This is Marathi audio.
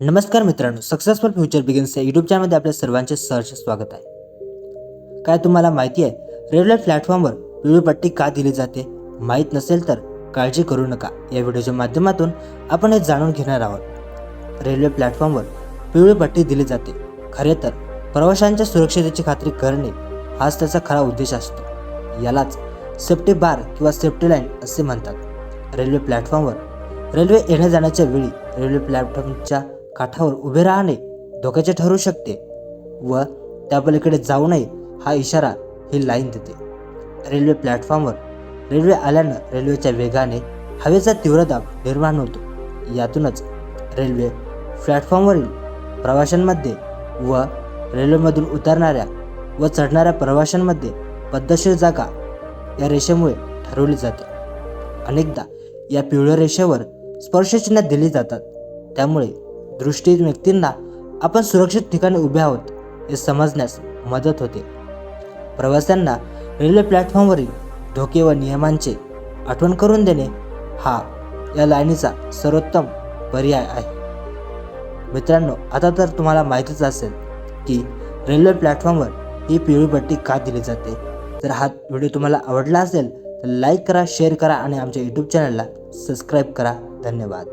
नमस्कार मित्रांनो सक्सेसफुल फ्युचर बिगिन्स या यूट्यूब चॅनलमध्ये आपल्या सर्वांचे सहर्ष स्वागत आहे. काय तुम्हाला माहिती आहे रेल्वे प्लॅटफॉर्मवर पिवळी पट्टी का दिली जाते? माहीत नसेल तर काळजी करू नका. या व्हिडिओच्या माध्यमातून आपण हे जाणून घेणार आहोत. रेल्वे प्लॅटफॉर्मवर पिवळी पट्टी दिली जाते. खरे तर प्रवाशांच्या सुरक्षतेची खात्री करणे हाच त्याचा खरा उद्देश असतो. यालाच सेफ्टी बार किंवा सेफ्टी लाईन असे म्हणतात. रेल्वे प्लॅटफॉर्मवर रेल्वे येण्या जाण्याच्या वेळी रेल्वे प्लॅटफॉर्मच्या काठावर उभे राहणे धोक्याचे ठरू शकते व त्या पलीकडे जाऊ नये हा इशारा ही लाईन देते. रेल्वे प्लॅटफॉर्मवर रेल्वे आल्यानं रेल्वेच्या वेगाने हवेचा तीव्र दाब निर्माण होतो. यातूनच रेल्वे प्लॅटफॉर्मवरील प्रवाशांमध्ये व रेल्वेमधून उतरणाऱ्या व चढणाऱ्या प्रवाशांमध्ये पद्धतशीर जागा या रेषेमुळे ठरवली जाते. अनेकदा या पिवळ्या रेषेवर स्पर्शचिन्ह दिली जातात. त्यामुळे दृष्टीत व्यक्तींना आपण सुरक्षित ठिकाणी उभे आहोत हे समजण्यास मदत होते. प्रवाशांना रेल्वे प्लॅटफॉर्मवरील धोके व नियमांचे आठवण करून देणे हा या लाईनीचा सर्वोत्तम पर्याय आहे. मित्रांनो आता तर तुम्हाला माहितीच असेल की रेल्वे प्लॅटफॉर्मवर ही पिवळी पट्टी का दिली जाते? जर हा व्हिडिओ तुम्हाला आवडला असेल तर लाईक करा शेअर करा आणि आमच्या यूट्यूब चॅनलला सबस्क्राईब करा. धन्यवाद.